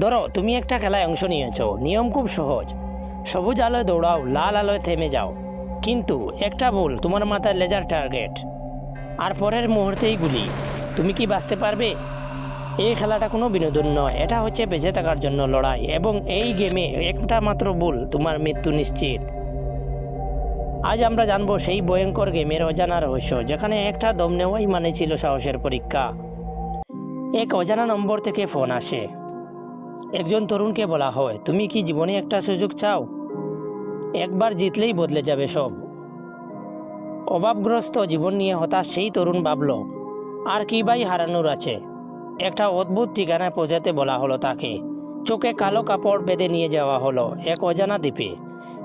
ধরো, তুমি একটা খেলায় অংশ নিয়েছো। নিয়ম খুব সহজ। সবুজ আলোয় দৌড়াও, লাল আলোয় থেমে যাও। কিন্তু একটা ভুল, তোমার মাথায় লেজার টার্গেট। আর পরের মুহূর্তেই গুলি। তুমি কি বাঁচতে পারবে? এই খেলাটা কোনো বিনোদন নয়। এটা হচ্ছে বেঁচে থাকার জন্য লড়াই এবং এই গেমে একটা মাত্র ভুল, তোমার মৃত্যু নিশ্চিত। আজ আমরা জানব সেই ভয়ঙ্কর গেমের অজানা রহস্য, যেখানে একটা দম নেওয়াই মানে ছিল সাহসের পরীক্ষা। এক অজানা নম্বর থেকে ফোন আসে। একজন তরুণকে বলা হয়, তুমি কি জীবনে একটা সুযোগ চাও? একবার জিতলেই বদলে যাবে সব। অভাবগ্রস্ত জীবন নিয়ে হতাশ সেই তরুণ ভাবল, আর কি ভাই হারানোর আছে? একটা অদ্ভুত ঠিকানায় পৌঁছাতে বলা হলো তাকে। চোখে কালো কাপড় বেঁধে নিয়ে যাওয়া হলো এক অজানা দ্বীপে,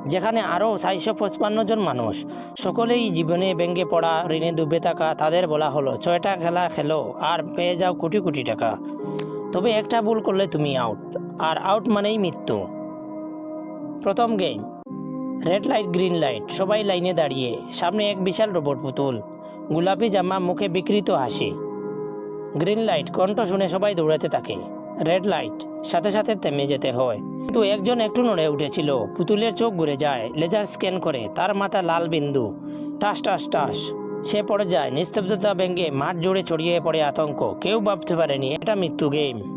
যেখানে আরও চারশো পঁচপান্ন জন মানুষ, সকলেই জীবনে ভেঙে পড়া, ঋণে ডুবে থাকা, তাদের বলা হলো, ছয়টা খেলা খেলো, আর পেয়ে যাও কোটি কোটি টাকা। তবে একটা ভুল করলে তুমি আউট আর আউট মানেই মৃত্যু। প্রথম game red light green light সবাই লাইনে দাঁড়িয়ে, সামনে এক বিশাল রোবট পুতুল, গোলাপি জামা, মুখে বিকৃত হাসি। গ্রিন লাইট কণ্ঠ শুনে সবাই দৌড়াতে থাকে। রেড লাইট সাথে সাথে থেমে যেতে হয়। কিন্তু একজন একটু নড়ে উঠেছিল, পুতুলের চোখ ঘুরে যায় লেজার স্ক্যান করে, তার মাথা লাল বিন্দু। টাস টাস টাস, সে পড়ে যায়, নিস্তব্ধতা ভেঙে মাঠ জুড়ে ছড়িয়ে পড়ে আতঙ্ক, কেউ ভাবতে পারেনি, এটা মৃত্যু গেম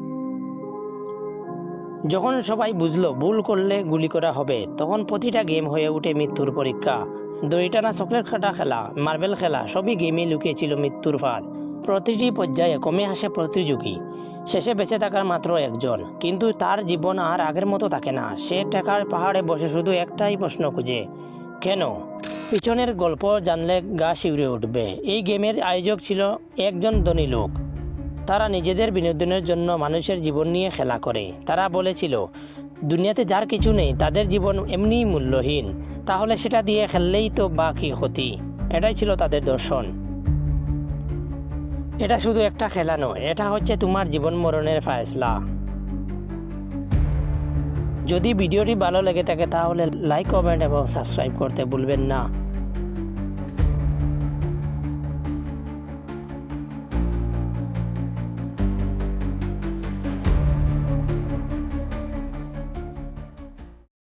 যখন সবাই বুঝলো ভুল করলে গুলি করা হবে, তখন প্রতিটা গেম হয়ে ওঠে মৃত্যুর পরীক্ষা। দড়িটানা চকলেট খাটা খেলা, মার্বেল খেলা, সবই গেমে লুকিয়েছিল মৃত্যুর ফাঁদ। প্রতিটি পর্যায়ে কমে আসে প্রতিযোগী। শেষে বেঁচে থাকার মাত্র একজন। কিন্তু তার জীবন আর আগের মতো থাকে না। সে টাকার পাহাড়ে বসে শুধু একটাই প্রশ্ন খুঁজে, কেন? পিছনের গল্প জানলে গা শিউরে উঠবে। এই গেমের আয়োজক ছিল একজন ধনী লোক। তারা নিজেদের বিনোদনের জন্য মানুষের জীবন নিয়ে খেলা করে। তারা বলেছিল, দুনিয়াতে যার কিছু নেই, তাদের জীবন এমনিই মূল্যহীন। তাহলে সেটা দিয়ে খেললেই তো বা বাকি ক্ষতি। এটাই ছিল তাদের দর্শন। এটা শুধু একটা খেলা নয়, এটা হচ্ছে তোমার জীবন মরণের ফায়সলা। যদি ভিডিওটি ভালো লেগে থাকে, তাহলে লাইক কমেন্ট এবং সাবস্ক্রাইব করতে ভুলবেন না।